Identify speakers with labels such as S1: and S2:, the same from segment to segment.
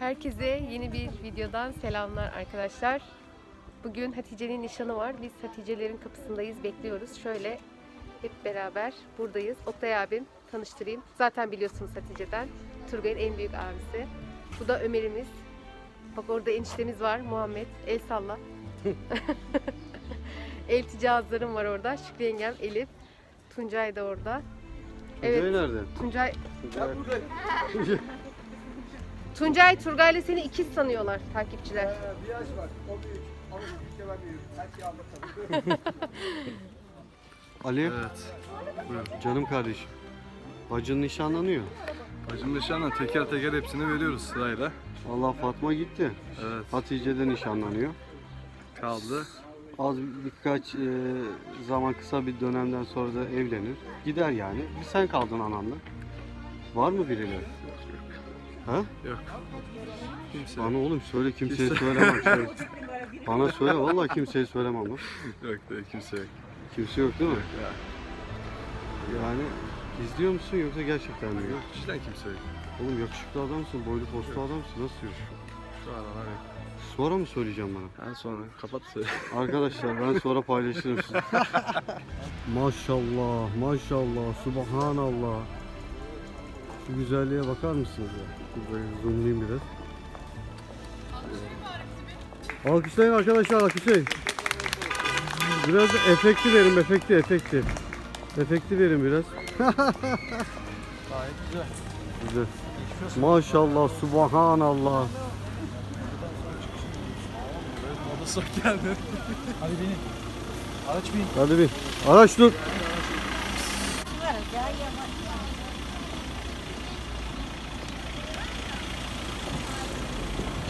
S1: Herkese yeni bir videodan selamlar arkadaşlar. Bugün Hatice'nin nişanı var. Biz Hatice'lerin kapısındayız, bekliyoruz. Şöyle hep beraber buradayız. Oktay abim tanıştırayım. Zaten biliyorsunuz Hatice'den. Turgay'ın en büyük abisi. Bu da Ömer'imiz. Bak orada eniştemiz var Muhammed. El salla. Eltici ağızlarım var orada. Şükrü yengem Elif. Tuncay da orada.
S2: Evet.
S1: Evet.
S2: nerede?
S1: Tuncay
S2: Tuncay.
S1: Tuncay Turgay'la seni ikiz sanıyorlar takipçiler.
S3: Bir yaş var. O büyük. Ama büyükçe ben büyüğüm. Belki anlatalım.
S2: Ali,
S4: Evet.
S2: canım kardeşim. Bacın nişanlanıyor.
S4: Bacım nişanla teker teker hepsini veriyoruz sırayla.
S2: Allah Fatma gitti.
S4: Evet.
S2: Hatice de nişanlanıyor.
S4: Kaldı.
S2: Az birkaç e, zaman kısa bir dönemden sonra da evlenir. Gider yani. Bir sen kaldın anamla. Var mı birileri? Ha?
S4: Yok. Kimse
S2: Bana oğlum söyle kimseye
S4: Kimse-
S2: söylemem. Söyle. Bana söyle vallahi kimseye söylemem lan.
S4: yok değil kimse yok.
S2: Kimse yok değil mi?
S4: Yok ya.
S2: Yani izliyor musun yoksa gerçekten mi?
S4: Yok cidden kimse yok.
S2: Oğlum yakışıklı adamsın, boylu postlu adamsın. Nasıl yok?
S4: Şu an hani.
S2: Sonra mı söyleyeceğim bana?
S4: En sonra kapat söyle.
S2: Arkadaşlar ben sonra paylaşırım size. maşallah, maşallah, subhanallah. Şu güzelliğe bakar mısınız ya? Böyle zoomlayayım biraz. Alkışlayın arkadaşlar, alkışlayın. Biraz efekti verin, efekti, efekti. Efekti verin biraz.
S3: Gayet güzel.
S2: Güzel. Maşallah, subhanallah.
S4: Odası geldi.
S3: Hadi binin. Araç bin.
S2: Hadi bir. Araç dur.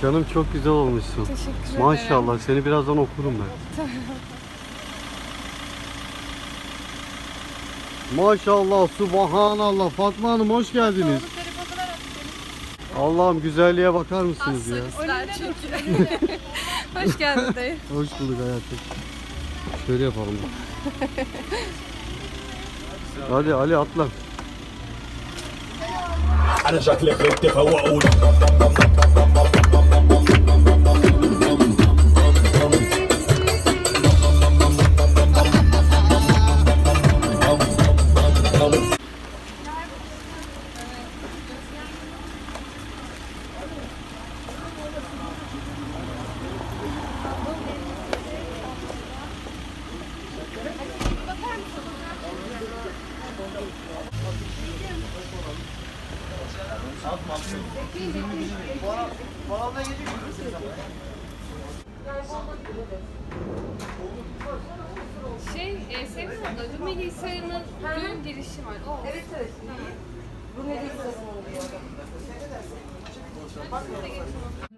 S2: Canım çok güzel olmuşsun.
S1: Teşekkür ederim.
S2: Maşallah seni birazdan okurum ben. Maşallah, subhanallah. Fatma Hanım hoş geldiniz. Allah'ım güzelliğe bakar mısınız ya?
S1: Hoş geldin dayı.
S2: Hoş bulduk hayatım. Şöyle yapalım. Hadi Ali atla.
S5: انا شكلك غبت فوقوني
S1: Hisarı'nın düğün girişi var. O. Evet evet. Rumeli Hisarı'nın oluyor. Çekmek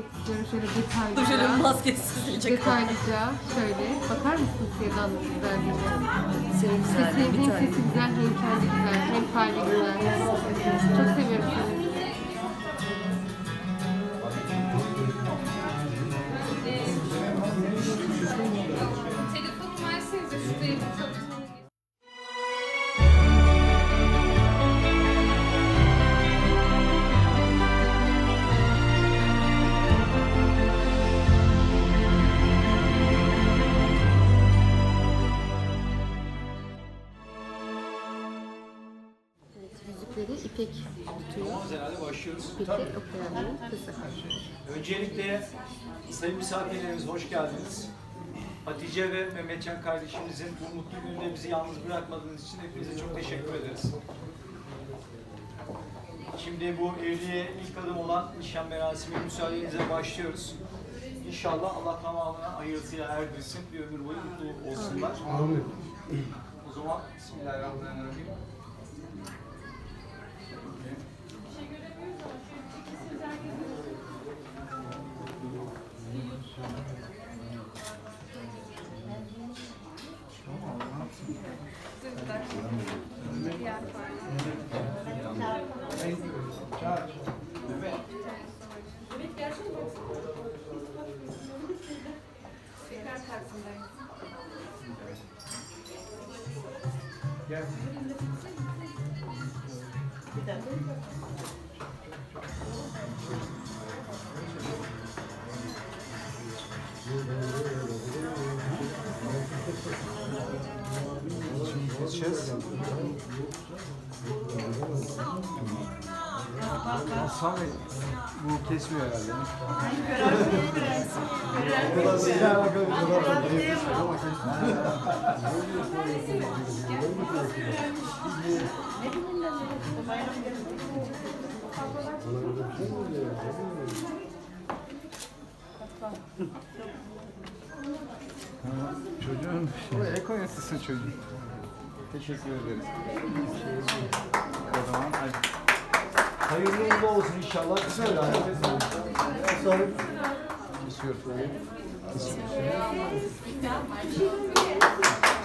S1: istiyorum şöyle detaylıca.
S6: Şöyle maskesiz
S1: Detaylıca şöyle. Bakar mısın Sevda'nın güzelliğine?
S6: Senin
S1: İşte
S6: güzelliği
S1: sevdiğim
S6: bir tane.
S1: sesi güzel, hem kendi güzel, hem kalbi güzel. Çok seviyorum seni. Bebekleri İpek tutuyor.
S7: Herhalde başlıyoruz.
S1: İpek de Oktay abinin kızı.
S7: Öncelikle sayın misafirlerimiz hoş geldiniz. Hatice ve Mehmetcan kardeşimizin bu mutlu günde bizi yalnız bırakmadığınız için hepinize çok teşekkür ederiz. Şimdi bu evliliğe ilk adım olan nişan merasimi müsaadenizle başlıyoruz. İnşallah Allah tamamına hayırlısıyla erdirsin. Bir ömür boyu mutlu olsunlar. Amin. O zaman Bismillahirrahmanirrahim.
S4: Hasan Bey bu kesmiyor herhalde. Çocuğun el Konya'sısın çocuğun. Teşekkür ederiz. O zaman hadi.
S7: Hayırlı uğurlu olsun inşallah. Bismillah.
S4: Kesiyoruz.
S1: Hatice'nin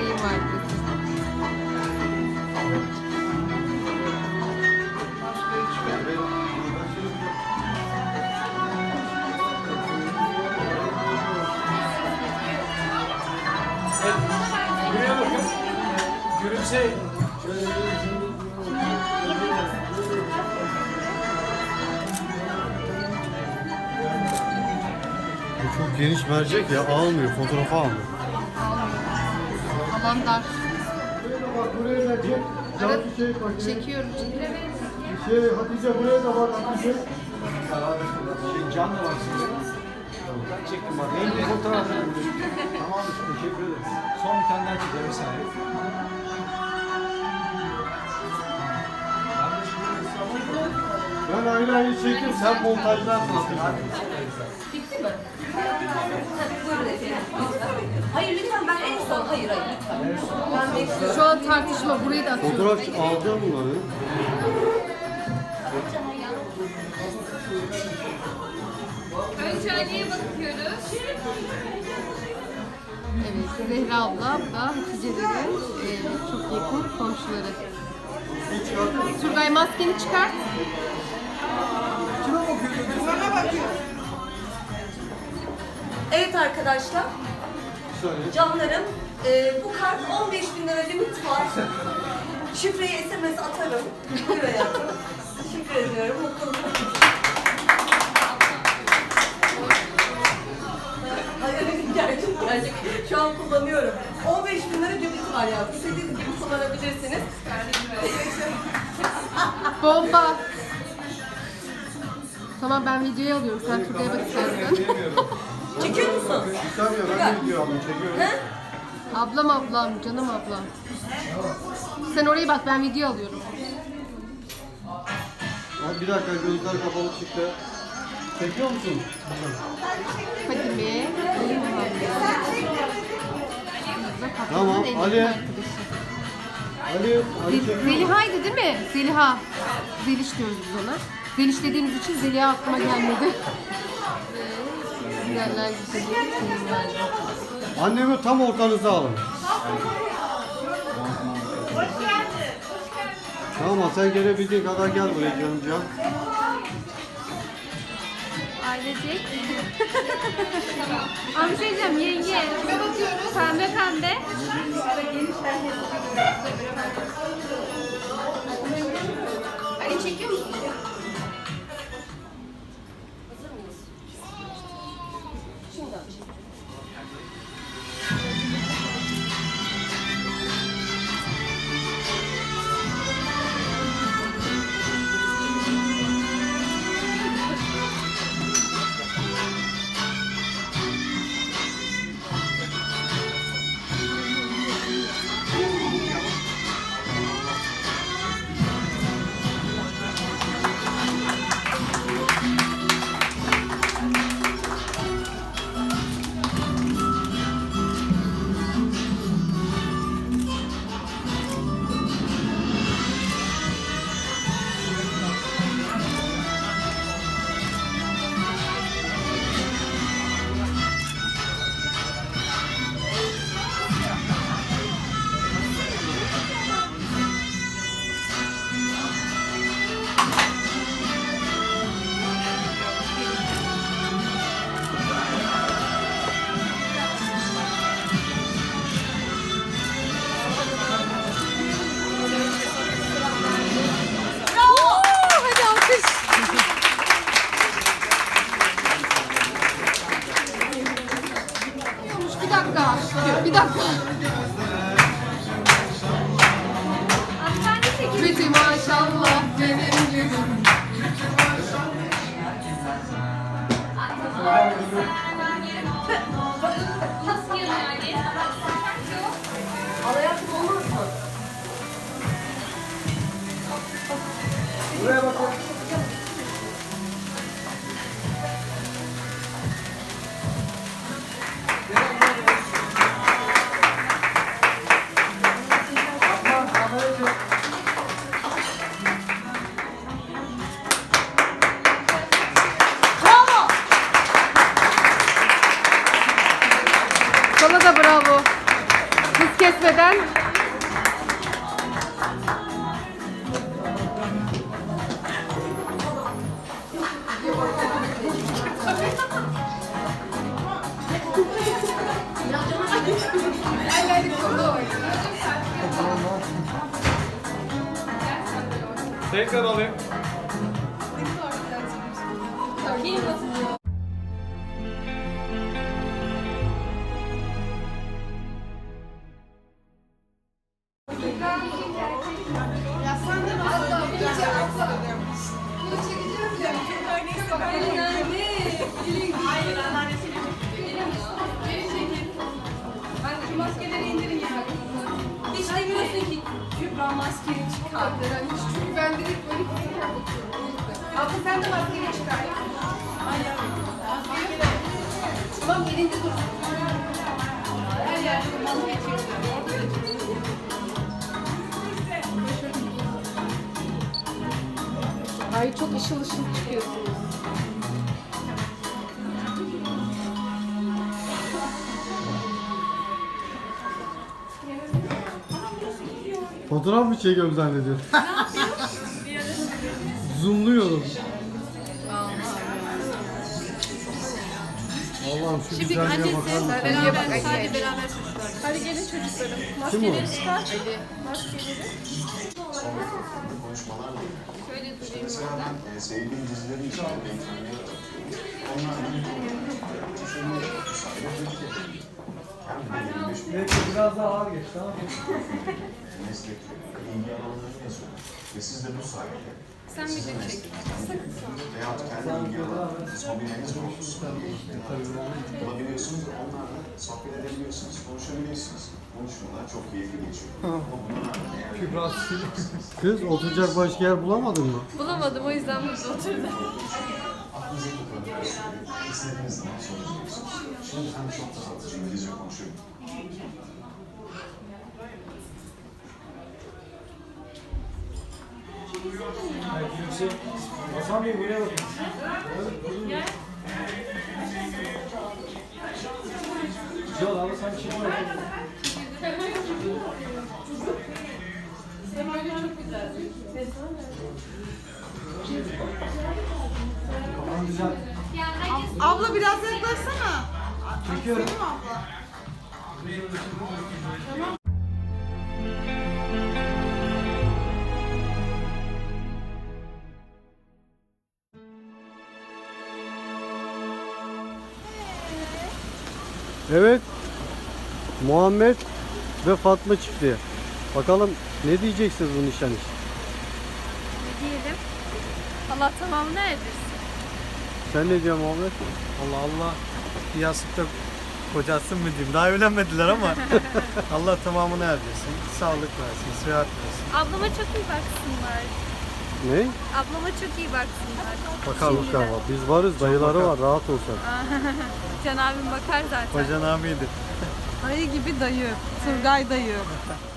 S1: kayınvalidesi.
S7: Buraya bakın. Gülümseyin.
S2: Bu çok geniş mercek ya almıyor, fotoğrafı almıyor.
S1: Alan dar.
S3: Bak buraya da çek.
S1: Ara-. Çekiyorum.
S3: Şey Hatice buraya da bak Hatice.
S7: Şey, can da var sizde. Ben çektim bak. Benim de fotoğrafım. tamam teşekkür ederim. Son bir tane daha çekeceğim bir.
S3: Ben ayrı ayrı çektim. Sen montajlarsın Hatice.
S6: Bitti mi? Buyurun efendim. Hayır lütfen ben en son. Hayır hayır lütfen. Ben bekliyorum.
S1: Şu an tartışma burayı da atıyorum.
S2: Fotoğraf alacağım bunları.
S1: Önce Ali'ye bakıyoruz. Evet, Zehra abla, da Hatice'lerin e, çok yakın komşuları. Turgay maskeni çıkart.
S6: Evet arkadaşlar. Canlarım, e, bu kart 15 bin lira limit var. Şifreyi SMS atarım. Buyur hayatım. Teşekkür ediyorum. Mutluluk. Hayır, gerçek, gerçek. Şu an kullanıyorum. 15 bin lira limit var ya. İstediğiniz gibi kullanabilirsiniz.
S1: Bomba. Tamam ben videoyu alıyorum. Sen Turgay'a bak istersen.
S8: Çekiyor musun?
S6: Bir saniye ben de video aldım çekiyorum.
S8: He?
S1: Ablam ablam, canım ablam. Sen oraya bak ben video alıyorum.
S2: Abi bir dakika gözler kapalı çıktı. Çekiyor musun?
S1: Fadime.
S2: Tamam, Ali. Ali, Ali çekiyor?
S1: Zeliha'ydı değil mi? Zeliha. Zeliş diyoruz biz ona. Zeliş dediğimiz için Zeliha aklıma gelmedi. Güzeli. güzeller.
S2: Annemi tam ortanıza alın. Tamam sen gelebildiğin kadar gel buraya canım can.
S1: Ailecek. Bir şey yenge. Pembe pembe.
S8: Thank you. Maskeni çıkar.
S1: Çünkü ben direkt böyle Abla sen de maskeni çıkar. Tamam elinde dur. Her yerde maske çekiyor. Ay çok ışıl ışıl çıkıyorsunuz.
S2: Fotoğraf mı çekiyorum zannediyorum? Zoomluyorum. Allah'ım şu güzelliğe bakar mısın?
S1: Beraber, sadece beraber
S9: Hadi gelin çocuklarım.
S2: Kim o?
S9: Maskeleri çıkar. Maskeleri.
S10: Sevdiğim dizilerin içinde Onlar
S7: Belki biraz daha ağır geç tamam mı?
S10: Meslekleri, ilgi alanlarını yazıyorlar. Ve siz de bu sayede
S8: Sen
S10: sizin meslekleriniz veyahut kendi ilgi alanlarınız, hobileriniz doğrultusunda bir bulabiliyorsunuz ve onlarla sohbet edebiliyorsunuz, konuşabiliyorsunuz. Konuşmalar çok keyifli geçiyor. Ama buna rağmen eğer
S2: Kız oturacak başka yer bulamadın mı?
S8: Bulamadım o yüzden burada oturdum.
S10: aklınıza takılan istediğiniz zaman sorabiliyorsunuz. Şimdi ben çok rahat İngilizce konuşuyorum.
S9: Abla biraz yaklaşsana.
S7: Çekiyorum.
S9: Abla.
S2: Evet. Muhammed ve Fatma çifti. Bakalım ne diyeceksiniz bu nişan için?
S8: Ne diyelim? Allah tamamını erdirsin.
S2: Sen ne diyorsun Muhammed?
S11: Allah Allah yastıkta kocasın mı diyeyim. Daha evlenmediler ama Allah tamamını erdirsin. Sağlık versin, sıhhat versin.
S8: Ablama çok iyi baksınlar.
S2: Ne?
S8: Ablama çok iyi baksınlar.
S2: Bakalım bakalım. Biz varız, dayıları var. Rahat olsun.
S8: Can abim bakar zaten.
S11: Kocan amidir.
S9: Dayı gibi dayı. Turgay dayı.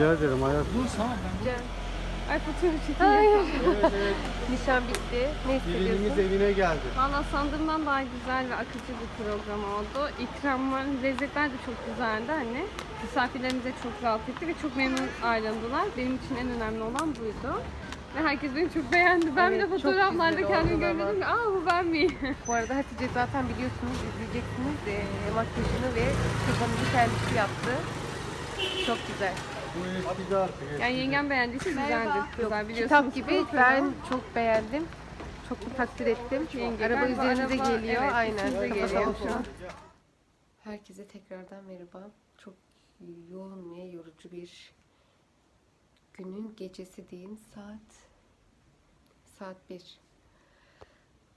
S2: Rica ederim hayatım.
S8: Ay fotoğraf çekiyor.
S1: Hayır. Nişan bitti. Ne
S2: Gelinimiz
S1: hissediyorsun?
S2: evine geldi.
S8: Valla sandığımdan daha güzel ve akıcı bir program oldu. İkramlar, lezzetler de çok güzeldi hani. Misafirlerimiz de çok rahat etti ve çok memnun ayrıldılar. Benim için en önemli olan buydu. Ve herkes beni çok beğendi. Ben
S1: Evet,
S8: bile
S1: çok
S8: fotoğraflarda
S1: güzel
S8: kendimi
S1: oldular
S8: görmedim ki aa bu ben miyim?
S1: Bu arada Hatice zaten biliyorsunuz, izleyeceksiniz. E, makyajını ve kırpamızı kendisi yaptı. Çok güzel.
S8: Yani yengem beğendiyse güzeldir. Güzel biliyorsunuz.
S1: Kitap gibi ben çok beğendim. Çok da takdir ettim.
S8: Yenge,
S1: araba
S8: araba,
S1: geliyor.
S8: evet,
S1: Aynen.
S8: geliyor şu an.
S1: Herkese tekrardan merhaba. Çok yoğun ve yorucu bir günün gecesi diyeyim. Saat saat 1.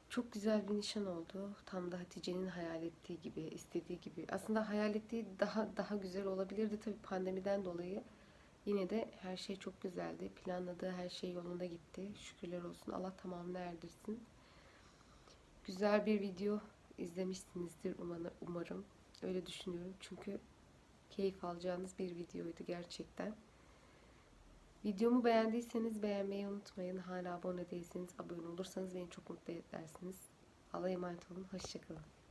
S1: Çok güzel bir nişan oldu. Tam da Hatice'nin hayal ettiği gibi, istediği gibi. Aslında hayal ettiği daha daha güzel olabilirdi tabii pandemiden dolayı. Yine de her şey çok güzeldi. Planladığı her şey yolunda gitti. Şükürler olsun. Allah tamamını erdirsin. Güzel bir video izlemişsinizdir umarım. Öyle düşünüyorum. Çünkü keyif alacağınız bir videoydu gerçekten. Videomu beğendiyseniz beğenmeyi unutmayın. Hala abone değilseniz abone olursanız beni çok mutlu edersiniz. Allah'a emanet olun. Hoşçakalın.